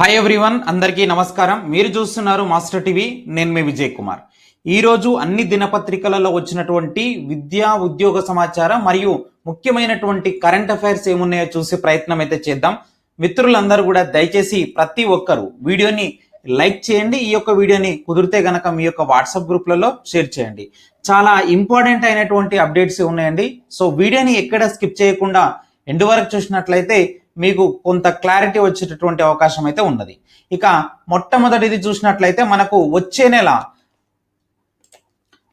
Hi everyone అందరికీ నమస్కారం. మీరు చూస్తున్నారు మాస్టర్ టీవీ నేను మీ విజయ్ కుమార్. ఈరోజు అన్ని దినపత్రికలలో వచ్చినటువంటి విద్యా ఉద్యోగ సమాచారం మరియు ముఖ్యమైనటువంటి కరెంట్ అఫైర్స్ ఏమున్నాయో చూసే ప్రయత్నం అయితే చేద్దాం. మిత్రులందరూ కూడా దయచేసి ప్రతి ఒక్కరు వీడియోని లైక్ చేయండి. ఈ యొక్క వీడియోని కుదిరితే గనక మీ యొక్క వాట్సాప్ గ్రూప్లలో షేర్ చేయండి. చాలా ఇంపార్టెంట్ అయినటువంటి అప్డేట్స్ ఉన్నాయండి. సో వీడియోని ఎక్కడ స్కిప్ చేయకుండా ఎండు వరకు చూసినట్లయితే మీకు కొంత క్లారిటీ వచ్చేటటువంటి అవకాశం అయితే ఉన్నది. ఇక మొట్టమొదటిది చూసినట్లయితే మనకు వచ్చే నెల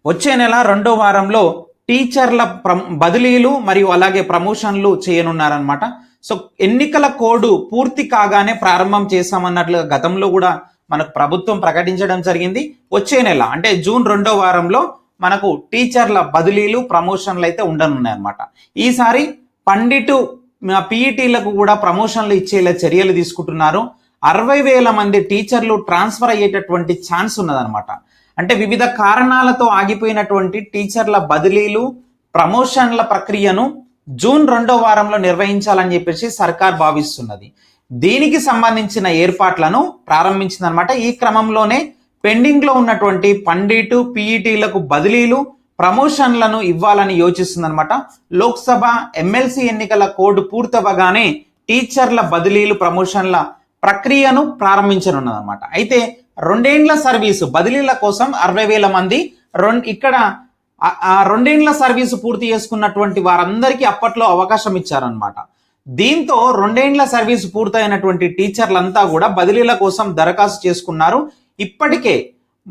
వచ్చే నెల రెండో వారంలో టీచర్ల ప్ర- బదిలీలు మరియు అలాగే ప్రమోషన్లు చేయనున్నారనమాట సో ఎన్నికల కోడ్ పూర్తి కాగానే ప్రారంభం చేస్తామన్నట్లుగా గతంలో కూడా మనకు ప్రభుత్వం ప్రకటించడం జరిగింది. వచ్చే నెల అంటే జూన్ రెండో వారంలో మనకు టీచర్ల బదిలీలు ప్రమోషన్లు అయితే ఉండనున్నాయి అనమాట ఈసారి పండిటు పీఈటీలకు కూడా ప్రమోషన్లు ఇచ్చేలా చర్యలు తీసుకుంటున్నారు. అరవై వేల మంది టీచర్లు ట్రాన్స్ఫర్ అయ్యేటటువంటి ఛాన్స్ ఉన్నదనమాట అంటే వివిధ కారణాలతో ఆగిపోయినటువంటి టీచర్ల బదిలీలు ప్రమోషన్ల ప్రక్రియను జూన్ రెండో వారంలో నిర్వహించాలని చెప్పేసి సర్కార్ భావిస్తున్నది. దీనికి సంబంధించిన ఏర్పాట్లను ప్రారంభించిందనమాట ఈ క్రమంలోనే పెండింగ్లో ఉన్నటువంటి పండిటు పీఈటీలకు బదిలీలు ప్రమోషన్లను ఇవ్వాలని యోచిస్తుందనమాట లోక్సభ ఎమ్మెల్సీ ఎన్నికల కోడ్ పూర్తవగానే టీచర్ల బదిలీలు ప్రమోషన్ల ప్రక్రియను ప్రారంభించనున్నదన్నమాట. అయితే రెండేండ్ల సర్వీసు బదిలీల కోసం అరవై వేల మంది రెండు ఇక్కడ రెండేండ్ల సర్వీసు పూర్తి చేసుకున్నటువంటి వారందరికీ అప్పట్లో అవకాశం ఇచ్చారనమాట దీంతో రెండేండ్ల సర్వీసు పూర్తయినటువంటి టీచర్లంతా కూడా బదిలీల కోసం దరఖాస్తు చేసుకున్నారు. ఇప్పటికే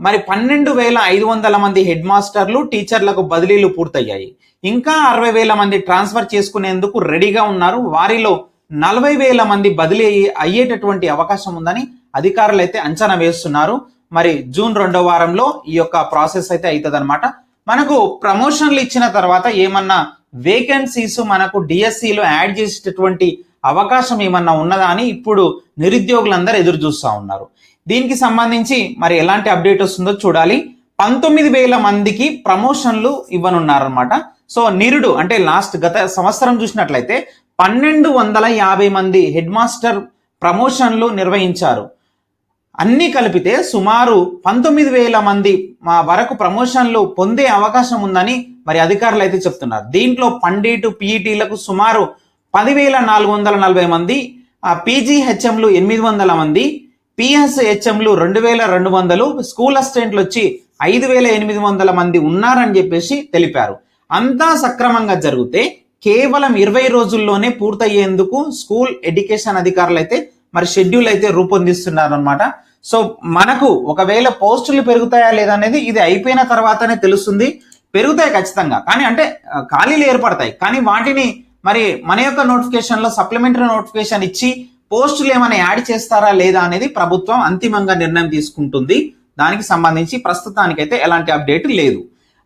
మరి పన్నెండు వేల ఐదు వందల మంది హెడ్ మాస్టర్లు టీచర్లకు బదిలీలు పూర్తయ్యాయి. ఇంకా అరవై వేల మంది ట్రాన్స్ఫర్ చేసుకునేందుకు రెడీగా ఉన్నారు. వారిలో నలభై వేల మంది బదిలీ అయ్యేటటువంటి అవకాశం ఉందని అధికారులు అయితే అంచనా వేస్తున్నారు. మరి జూన్ రెండో వారంలో ఈ యొక్క ప్రాసెస్ అయితే అవుతుంది మనకు ప్రమోషన్లు ఇచ్చిన తర్వాత ఏమన్నా వేకెన్సీస్ మనకు డిఎస్సిలో యాడ్ చేసేటటువంటి అవకాశం ఏమన్నా ఉన్నదా అని ఇప్పుడు నిరుద్యోగులందరూ ఎదురు చూస్తూ ఉన్నారు. దీనికి సంబంధించి మరి ఎలాంటి అప్డేట్ వస్తుందో చూడాలి. పంతొమ్మిది వేల మందికి ప్రమోషన్లు ఇవ్వనున్నారనమాట సో నిరుడు అంటే లాస్ట్ గత సంవత్సరం చూసినట్లయితే పన్నెండు వందల యాభై మంది హెడ్ మాస్టర్ ప్రమోషన్లు నిర్వహించారు. అన్నీ కలిపితే సుమారు పంతొమ్మిది వేల మంది మా వరకు ప్రమోషన్లు పొందే అవకాశం ఉందని మరి అధికారులు అయితే చెప్తున్నారు. దీంట్లో పండిటు పీఈటీలకు సుమారు పదివేల నాలుగు వందల నలభై మంది ఆ పీజీ హెచ్ఎంలు ఎనిమిది వందల మంది పిఎస్హెచ్ఎంలు రెండు వేల రెండు వందలు స్కూల్ అసిస్టెంట్లు వచ్చి ఐదు వేల ఎనిమిది వందల మంది ఉన్నారని చెప్పేసి తెలిపారు. అంతా సక్రమంగా జరిగితే కేవలం ఇరవై రోజుల్లోనే పూర్తయ్యేందుకు స్కూల్ ఎడ్యుకేషన్ అధికారులు అయితే మరి షెడ్యూల్ అయితే రూపొందిస్తున్నారన్నమాట. సో మనకు ఒకవేళ పోస్టులు పెరుగుతాయా లేదా అనేది ఇది అయిపోయిన తర్వాతనే తెలుస్తుంది. పెరుగుతాయి ఖచ్చితంగా. కానీ అంటే ఖాళీలు ఏర్పడతాయి. కానీ వాటిని మరి మన యొక్క నోటిఫికేషన్లో సప్లిమెంటరీ నోటిఫికేషన్ ఇచ్చి పోస్టులు ఏమైనా యాడ్ చేస్తారా లేదా అనేది ప్రభుత్వం అంతిమంగా నిర్ణయం తీసుకుంటుంది. దానికి సంబంధించి ప్రస్తుతానికైతే ఎలాంటి అప్డేట్ లేదు.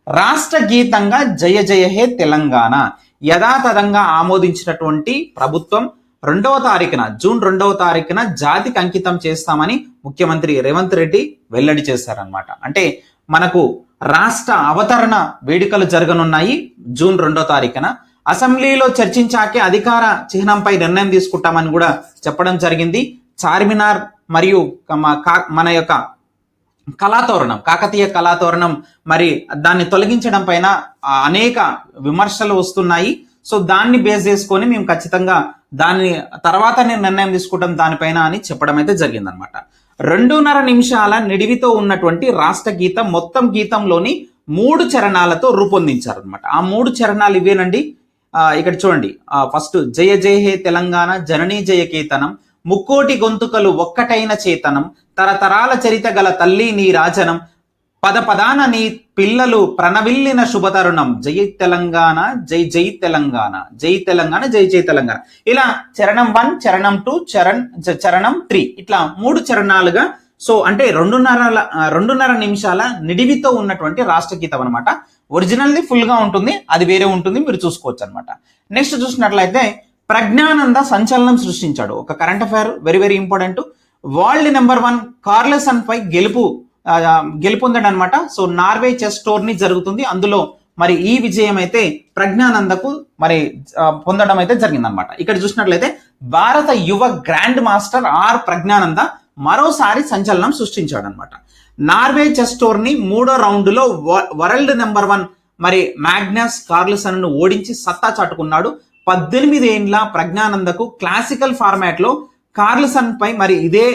రాష్ట్ర గీతంగా జయ జయ హే తెలంగాణ యథాతథంగా ఆమోదించినటువంటి ప్రభుత్వం రెండవ తారీఖున జూన్ రెండవ తారీఖున జాతికి అంకితం చేస్తామని ముఖ్యమంత్రి రేవంత్ రెడ్డి వెల్లడి చేశారనమాట అంటే మనకు రాష్ట్ర అవతరణ వేడుకలు జరగనున్నాయి జూన్ రెండో తారీఖున. అసెంబ్లీలో చర్చించాకే అధికార చిహ్నంపై నిర్ణయం తీసుకుంటామని కూడా చెప్పడం జరిగింది. చార్మినార్ మరియు మన యొక్క కళాతోరణం కాకతీయ కళాతోరణం మరి దాన్ని తొలగించడం పైన అనేక విమర్శలు వస్తున్నాయి. సో దాన్ని బేస్ చేసుకొని మేము ఖచ్చితంగా దాని తర్వాత నేను నిర్ణయం తీసుకుంటాం దానిపైన అని చెప్పడం అయితే జరిగిందనమాట. రెండున్నర నిమిషాల నిడివితో ఉన్నటువంటి రాష్ట్ర గీతం మొత్తం గీతంలోని మూడు చరణాలతో రూపొందించారనమాట. ఆ మూడు చరణాలు ఇవేనండి? ఇక్కడ చూడండి. ఫస్ట్ జయ జయ హే తెలంగాణ జననీ జయ కేతనం ముక్కోటి గొంతుకలు ఒక్కటైన చేతనం తరతరాల చరిత గల తల్లి నీ రాజనం పద పదాన నీ పిల్లలు ప్రణవిల్లిన శుభతరుణం. జై తెలంగాణ జై జై తెలంగాణ జై తెలంగాణ జై జై తెలంగాణ. ఇలా చరణం వన్ చరణం టూ చరణ్ చరణం త్రీ. ఇట్లా మూడు చరణాలుగా సో అంటే రెండున్నర రెండున్నర నిమిషాల నిడివితో ఉన్నటువంటి రాష్ట్ర గీతం అనమాట ఒరిజినల్ది ఫుల్గా ఉంటుంది అది వేరే ఉంటుంది మీరు చూసుకోవచ్చు అనమాట నెక్స్ట్ చూసినట్లయితే ప్రజ్ఞానంద సంచలనం సృష్టించాడు. ఒక current affair very very important world number one Carlsen పై గెలుపు గెలుపొందాడు అనమాట సో నార్వే చెస్ టోర్నీ జరుగుతుంది. అందులో మరి ఈ విజయం అయితే ప్రజ్ఞానందకు మరి పొందడం అయితే జరిగిందనమాట ఇక్కడ చూసినట్లయితే భారత యువ గ్రాండ్ మాస్టర్ ఆర్ ప్రజ్ఞానంద మరోసారి సంచలనం సృష్టించాడు అనమాట నార్వే చెస్ టోర్ని మూడో రౌండ్లో వరల్డ్ నెంబర్ వన్ మరి మ్యాగ్నస్ కార్లసన్ను ఓడించి సత్తా చాటుకున్నాడు. పద్దెనిమిది ఏండ్ల ప్రజ్ఞానందకు క్లాసికల్ ఫార్మాట్లో కార్ల్సన్ పై మరి ఇదే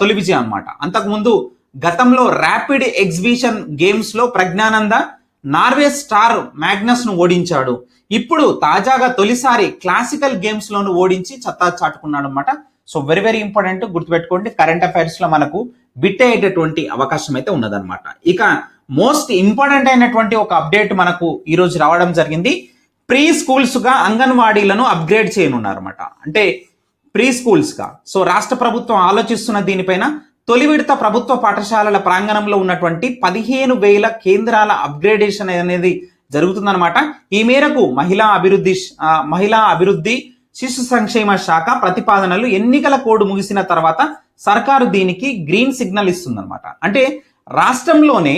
తొలి విజయం అనమాట అంతకుముందు గతంలో ర్యాపిడ్ ఎగ్జిబిషన్ గేమ్స్లో ప్రజ్ఞానంద నార్వే స్టార్ మ్యాగ్నస్ను ఓడించాడు. ఇప్పుడు తాజాగా తొలిసారి క్లాసికల్ గేమ్స్ లోను ఓడించి చత్తా చాటుకున్నాడు అనమాట సో వెరీ వెరీ ఇంపార్టెంట్ గుర్తుపెట్టుకోండి కరెంట్ అఫైర్స్లో మనకు బిట్ అయ్యేటటువంటి అవకాశం అయితే ఉన్నదన్నమాట. ఇక మోస్ట్ ఇంపార్టెంట్ అయినటువంటి ఒక అప్డేట్ మనకు ఈ రోజు రావడం జరిగింది. ప్రీ స్కూల్స్గా అంగన్వాడీలను అప్గ్రేడ్ చేయనున్నారన్నమాట. అంటే ప్రీ స్కూల్స్గా. సో రాష్ట్ర ప్రభుత్వం ఆలోచిస్తున్న దీనిపైన తొలి విడత ప్రభుత్వ పాఠశాలల ప్రాంగణంలో ఉన్నటువంటి పదిహేను వేల కేంద్రాల అప్గ్రేడేషన్ అనేది జరుగుతుందన్నమాట. ఈ మేరకు మహిళా అభివృద్ధి మహిళా అభివృద్ధి శిశు సంక్షేమ శాఖ ప్రతిపాదనలు ఎన్నికల కోడ్ ముగిసిన తర్వాత సర్కారు దీనికి గ్రీన్ సిగ్నల్ ఇస్తుందన్నమాట. అంటే రాష్ట్రంలోనే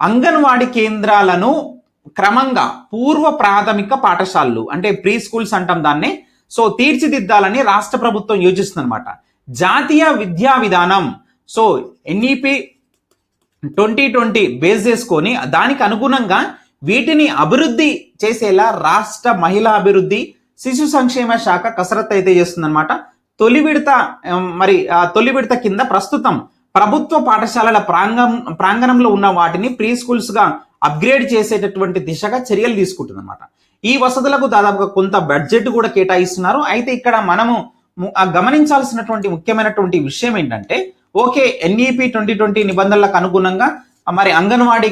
అంగన్వాడీ కేంద్రాలను క్రమంగా పూర్వ ప్రాథమిక పాఠశాలలు అంటే ప్రీ స్కూల్స్ అంటాం దాన్ని సో తీర్చిదిద్దాలని రాష్ట్ర ప్రభుత్వం యోచిస్తుందన్నమాట. జాతీయ విద్యా విధానం so NEP twenty twenty base చేసుకొని దానికి అనుగుణంగా వీటిని అభివృద్ధి చేసేలా రాష్ట్ర మహిళా అభివృద్ధి శిశు సంక్షేమ శాఖ కసరత్తు అయితే చేస్తుందన్నమాట. తొలి విడత మరి ఆ తొలి విడత కింద ప్రస్తుతం ప్రభుత్వ పాఠశాలల ప్రాంగం ప్రాంగణంలో ఉన్న వాటిని ప్రీ స్కూల్స్గా అప్గ్రేడ్ చేసేటటువంటి దిశగా చర్యలు తీసుకుంటుంది ఈ వసతులకు దాదాపుగా కొంత బడ్జెట్ కూడా కేటాయిస్తున్నారు. అయితే ఇక్కడ మనము ఆ గమనించాల్సినటువంటి ముఖ్యమైనటువంటి విషయం ఏంటంటే ఓకే ఎన్ఈపి ట్వంటీ ట్వంటీ నిబంధనలకు అనుగుణంగా మరి అంగన్వాడీ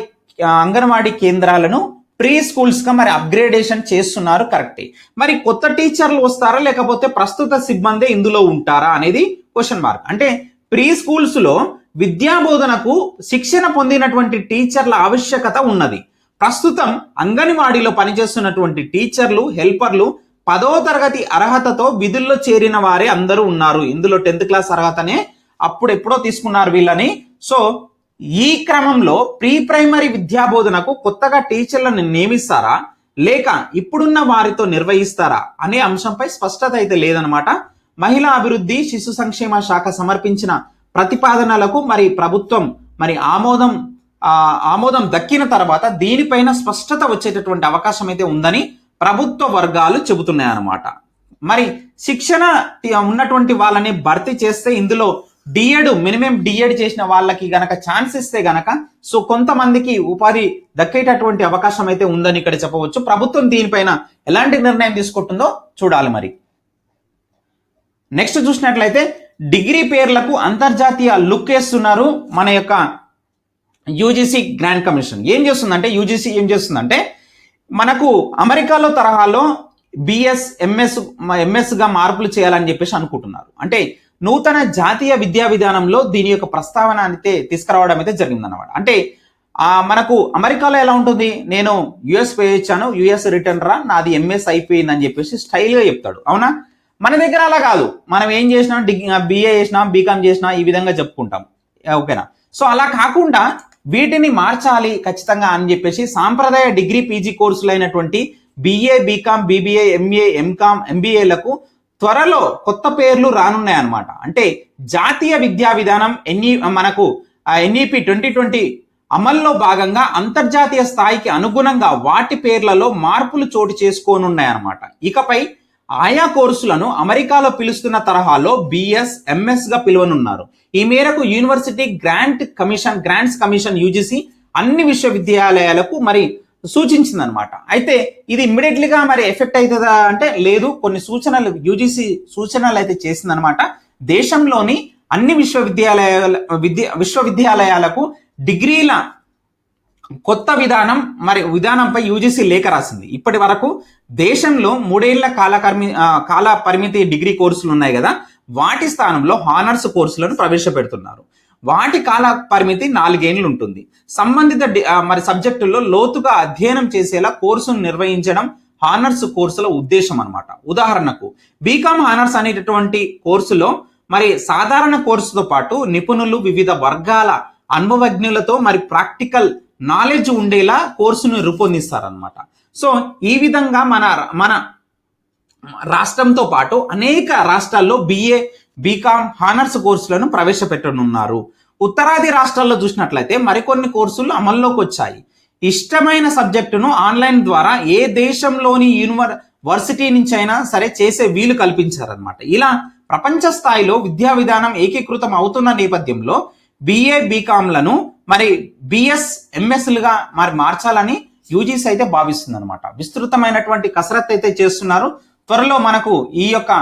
అంగన్వాడీ కేంద్రాలను ప్రీ స్కూల్స్గా మరి అప్గ్రేడేషన్ చేస్తున్నారు కరెక్టే మరి కొత్త టీచర్లు వస్తారా లేకపోతే ప్రస్తుత సిబ్బంది ఇందులో ఉంటారా అనేది క్వశ్చన్ మార్క్ అంటే ప్రీ స్కూల్స్లో విద్యాబోధనకు విద్యా బోధనకు శిక్షణ పొందినటువంటి టీచర్ల ఆవశ్యకత ఉన్నది. ప్రస్తుతం అంగన్వాడీలో పనిచేస్తున్నటువంటి టీచర్లు హెల్పర్లు పదో తరగతి అర్హతతో విధుల్లో చేరిన వారే అందరూ ఉన్నారు. ఇందులో టెన్త్ క్లాస్ అర్హతనే అప్పుడు ఎప్పుడో తీసుకున్నారు వీళ్ళని. సో ఈ క్రమంలో ప్రీ ప్రైమరీ విద్యా బోధనకు కొత్తగా టీచర్లను నియమిస్తారా? లేక ఇప్పుడున్న వారితో నిర్వహిస్తారా? అనే అంశంపై స్పష్టత అయితే లేదనమాట మహిళా అభివృద్ధి శిశు సంక్షేమ శాఖ సమర్పించిన ప్రతిపాదనలకు మరి ప్రభుత్వం మరి ఆమోదం ఆ, ఆమోదం దక్కిన తర్వాత దీనిపైన స్పష్టత వచ్చేటటువంటి అవకాశం అయితే ఉందని ప్రభుత్వ వర్గాలు చెబుతున్నాయన్నమాట. మరి శిక్షణ ఉన్నటువంటి వాళ్ళని భర్తీ చేస్తే ఇందులో డిఎడ్ మినిమం డిఎడ్ చేసిన వాళ్ళకి గనక ఛాన్స్ ఇస్తే గనక సో కొంతమందికి ఉపాధి దక్కేటటువంటి అవకాశం అయితే ఉందని ఇక్కడ చెప్పవచ్చు. ప్రభుత్వం దీనిపైన ఎలాంటి నిర్ణయం తీసుకుంటుందో చూడాలి మరి. నెక్స్ట్ చూసినట్లయితే డిగ్రీ పేర్లకు అంతర్జాతీయ లుక్ వేస్తున్నారు మన యొక్క యూజీసీ గ్రాండ్ కమిషన్ ఏం చేస్తుందంటే యూజీసీ ఏం చేస్తుందంటే మనకు అమెరికాలో తరహాలో బిఎస్ ఎంఎస్ ఎంఎస్గా మార్పులు చేయాలని చెప్పేసి అనుకుంటున్నారు. అంటే నూతన జాతీయ విద్యా విధానంలో దీని యొక్క ప్రస్తావన అయితే తీసుకురావడం అయితే జరిగిందన్నమాట. అంటే మనకు అమెరికాలో ఎలా ఉంటుంది? నేను యుఎస్ పే వచ్చాను యుఎస్ రిటర్న్ రా నాది ఎంఎస్ అయిపోయింది అని చెప్పేసి స్టైల్గా చెప్తాడు. అవునా? మన దగ్గర అలా కాదు. మనం ఏం చేసినా డిగ్రీ బిఏ చేసినా బీకామ్ చేసినా ఈ విధంగా చెప్పుకుంటాం. ఓకేనా? సో అలా కాకుండా వీటిని మార్చాలి ఖచ్చితంగా అని చెప్పేసి సాంప్రదాయ డిగ్రీ పీజీ కోర్సులు అయినటువంటి BA BCom BBA MA MCom ఎంబీఏలకు త్వరలో కొత్త పేర్లు రానున్నాయి అనమాట అంటే జాతీయ విద్యా విధానం ఎన్ఈ మనకు ఎన్ఈపి ట్వంటీ ట్వంటీ అమల్లో భాగంగా అంతర్జాతీయ స్థాయికి అనుగుణంగా వాటి పేర్లలో మార్పులు చోటు చేసుకోనున్నాయన్నమాట. ఇకపై ఆయా కోర్సులను అమెరికాలో పిలుస్తున్న తరహాలో బిఎస్ ఎంఎస్గా పిలువనున్నారు. ఈ మేరకు university grant commission grants commission UGC అన్ని విశ్వవిద్యాలయాలకు మరి సూచించిందనమాట. అయితే ఇది ఇమ్మీడియట్లీగా మరి ఎఫెక్ట్ అవుతుందా అంటే లేదు. కొన్ని సూచనలు యూజీసీ సూచనలు అయితే చేసిందనమాట. దేశంలోని అన్ని విశ్వవిద్యాలయాల విద్య విశ్వవిద్యాలయాలకు డిగ్రీల కొత్త విధానం మరి విధానంపై యూజీసీ లేఖ రాసింది. ఇప్పటి వరకు దేశంలో మూడేళ్ళ కాలకర్మి కాల పరిమితి డిగ్రీ కోర్సులు ఉన్నాయి కదా. వాటి స్థానంలో హానర్స్ కోర్సులను ప్రవేశపెడుతున్నారు. వాటి కాల పరిమితి నాలుగేండ్లు ఉంటుంది. సంబంధిత మరి సబ్జెక్టుల్లో లోతుగా అధ్యయనం చేసేలా కోర్సును నిర్వహించడం హానర్స్ కోర్సుల ఉద్దేశం అనమాట ఉదాహరణకు బీకామ్ హానర్స్ అనేటటువంటి కోర్సులో మరి సాధారణ కోర్సుతో పాటు నిపుణులు వివిధ వర్గాల అనుభవజ్ఞులతో మరి ప్రాక్టికల్ నాలెడ్జ్ ఉండేలా కోర్సును రూపొందిస్తారనమాట సో ఈ విధంగా మన మన రాష్ట్రంతో పాటు అనేక రాష్ట్రాల్లో బిఏ బీకామ్ హానర్స్ కోర్సులను ప్రవేశపెట్టనున్నారు. ఉత్తరాది రాష్ట్రాల్లో చూసినట్లయితే మరికొన్ని కోర్సులు అమల్లోకి వచ్చాయి ఇష్టమైన సబ్జెక్టును ఆన్లైన్ ద్వారా ఏ దేశంలోని యూనివర్సిటీ నుంచి అయినా సరే చేసే వీలు కల్పించారనమాట ఇలా ప్రపంచ స్థాయిలో విద్యా విధానం ఏకీకృతం అవుతున్న నేపథ్యంలో బిఏ బీకామ్లను మరి బిఎస్ ఎంఎస్లుగా మరి మార్చాలని యూజీసీ అయితే భావిస్తుంది అనమాట విస్తృతమైనటువంటి కసరత్తు అయితే చేస్తున్నారు. త్వరలో మనకు ఈ యొక్క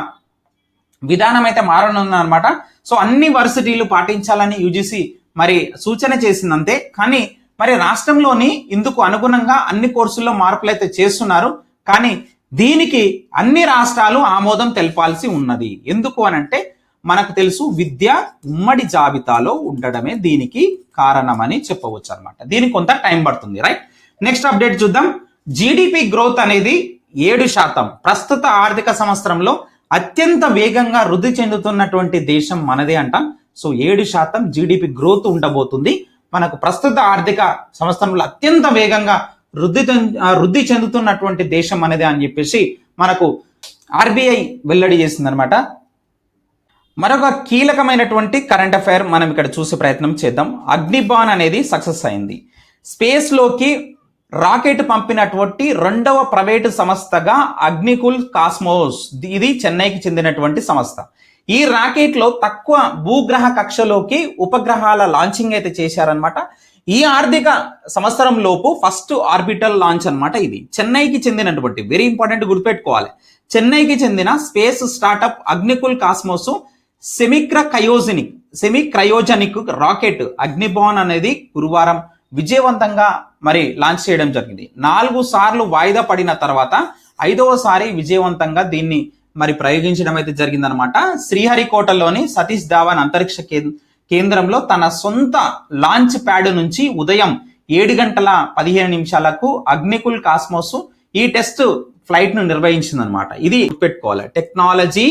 విధానం అయితే మారనుంది అనమాట సో అన్ని వర్సిటీలు పాటించాలని యూజీసీ మరి సూచన చేసిందంతే. కానీ మరి రాష్ట్రంలోని ఇందుకు అనుగుణంగా అన్ని కోర్సుల్లో మార్పులు అయితే చేస్తున్నారు. కానీ దీనికి అన్ని రాష్ట్రాలు ఆమోదం తెలపాల్సి ఉన్నది. ఎందుకు అనంటే మనకు తెలుసు విద్య ఉమ్మడి జాబితాలో ఉండడమే దీనికి కారణమని చెప్పవచ్చు అనమాట దీనికి కొంత టైం పడుతుంది రైట్? నెక్స్ట్ అప్డేట్ చూద్దాం. జీడిపి గ్రోత్ అనేది ఏడు శాతం. ప్రస్తుత ఆర్థిక సంవత్సరంలో అత్యంత వేగంగా వృద్ధి చెందుతున్నటువంటి దేశం మనదే అంట. సో ఏడు శాతం జీడిపి గ్రోత్ ఉండబోతుంది. మనకు ప్రస్తుత ఆర్థిక సంవత్సరంలో అత్యంత వేగంగా వృద్ధి వృద్ధి చెందుతున్నటువంటి దేశం మనదే అని చెప్పేసి మనకు ఆర్బీఐ వెల్లడి చేసిందనమాట మరొక కీలకమైనటువంటి కరెంట్ అఫైర్ మనం ఇక్కడ చూసే ప్రయత్నం చేద్దాం. అగ్నిబాన్ అనేది సక్సెస్ అయింది. స్పేస్లోకి రాకెట్ పంపినటువంటి రెండవ ప్రైవేటు సంస్థగా అగ్నికుల్ కాస్మోస్. ఇది చెన్నైకి చెందినటువంటి సంస్థ. ఈ రాకెట్లో తక్కువ భూగ్రహ కక్షలోకి ఉపగ్రహాల లాంచింగ్ అయితే చేశారనమాట ఈ ఆర్థిక సంవత్సరం లోపు ఫస్ట్ ఆర్బిటల్ లాంచ్ అన్నమాట ఇది. చెన్నైకి చెందినటువంటి వెరీ ఇంపార్టెంట్ గుర్తుపెట్టుకోవాలి. చెన్నైకి చెందిన space startup Agnikul Cosmos semicryogenic semi cryogenic rocket Agnibaan అనేది గురువారం విజయవంతంగా మరి లాంచ్ చేయడం జరిగింది. నాలుగు సార్లు వాయిదా పడిన తర్వాత ఐదవసారి విజయవంతంగా దీన్ని మరి ప్రయోగించడం అయితే జరిగిందనమాట శ్రీహరికోటలోని సతీష్ ధావన్ అంతరిక్ష కేంద్రంలో తన సొంత లాంచ్ ప్యాడ్ నుంచి ఉదయం ఏడు గంటల పదిహేను నిమిషాలకు అగ్నికుల్ కాస్మోస్ ఈ టెస్ట్ ఫ్లైట్ను నిర్వహించిందనమాట ఇది పెట్టుకోవాలి టెక్నాలజీ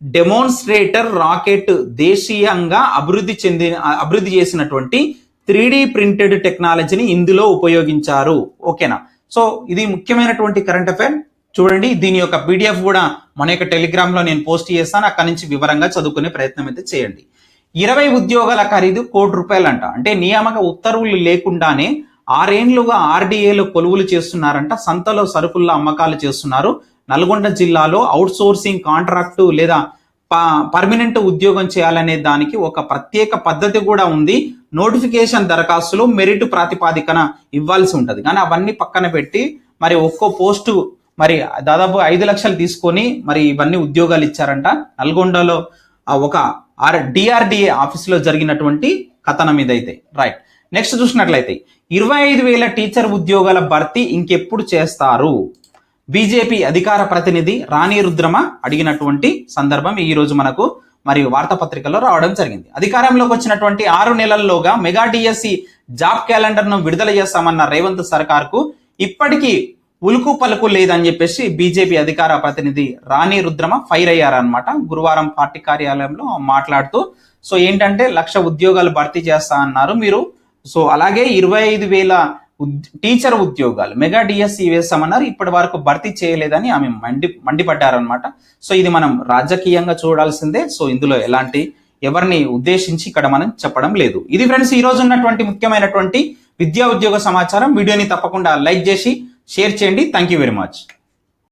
డెమోన్స్ట్రేటర్ రాకెట్ దేశీయంగా అభివృద్ధి చెందిన అభివృద్ధి చేసినటువంటి త్రీ ప్రింటెడ్ టెక్నాలజీని ఇందులో ఉపయోగించారు. ఓకేనా? సో ఇది ముఖ్యమైనటువంటి కరెంట్ అఫైర్. చూడండి దీని యొక్క పీడిఎఫ్ కూడా మన యొక్క టెలిగ్రామ్లో నేను పోస్ట్ చేస్తాను. అక్కడి నుంచి వివరంగా చదువుకునే ప్రయత్నం అయితే చేయండి. ఇరవై ఉద్యోగాల ఖరీదు కోటి రూపాయలంట. అంటే నియామక ఉత్తర్వులు లేకుండానే ఆరేండ్లుగా ఆర్డీఏలో కొలువులు చేస్తున్నారంట. సంతలో సరుకుల అమ్మకాలు చేస్తున్నారు. నల్గొండ జిల్లాలో అవుట్ సోర్సింగ్ కాంట్రాక్టు లేదా పర్మనెంట్ ఉద్యోగం చేయాలనే దానికి ఒక ప్రత్యేక పద్ధతి కూడా ఉంది. నోటిఫికేషన్ దరఖాస్తులు మెరిట్ ప్రాతిపాదికన ఇవ్వాల్సి ఉంటుంది. కానీ అవన్నీ పక్కన పెట్టి మరి ఒక్కో పోస్టు మరి దాదాపు ఐదు లక్షలు తీసుకొని మరి ఇవన్నీ ఉద్యోగాలు ఇచ్చారంట. నల్గొండలో ఒక ఆర్ డిఆర్డిఏ ఆఫీస్లో జరిగినటువంటి కథనం ఇదైతే. రైట్. నెక్స్ట్ చూసినట్లయితే ఇరవై ఐదు వేల టీచర్ ఉద్యోగాల భర్తీ ఇంకెప్పుడు చేస్తారు? బీజేపీ అధికార ప్రతినిధి రాణి రుద్రమ అడిగినటువంటి సందర్భం ఈ రోజు మనకు మరియు వార్తాపత్రికల్లో రావడం జరిగింది. అధికారంలోకి వచ్చినటువంటి ఆరు నెలల్లోగా మెగా డిఎస్సి జాబ్ క్యాలెండర్ను విడుదల చేస్తామన్న రేవంత్ సర్కార్కు ఇప్పటికీ ఉలుకు పలుకు లేదని చెప్పేసి బీజేపీ అధికార ప్రతినిధి రాణి రుద్రమ ఫైర్ అయ్యారనమాట గురువారం పార్టీ కార్యాలయంలో మాట్లాడుతూ సో ఏంటంటే లక్ష ఉద్యోగాలు భర్తీ చేస్తా అన్నారు మీరు. సో అలాగే ఇరవై ఐదు వేల టీచర్ ఉద్యోగాలు. మెగా డిఎస్సి వేస్తామన్నారు ఇప్పటి వరకు భర్తీ చేయలేదని ఆమె మండి మండిపడ్డారనమాట సో ఇది మనం రాజకీయంగా చూడాల్సిందే. సో ఇందులో ఎలాంటి ఎవరిని ఉద్దేశించి ఇక్కడ మనం చెప్పడం లేదు. ఇది ఫ్రెండ్స్ ఈ రోజు ఉన్నటువంటి ముఖ్యమైనటువంటి విద్యా ఉద్యోగ సమాచారం. వీడియోని తప్పకుండా లైక్ చేసి షేర్ చేయండి. Thank you very much.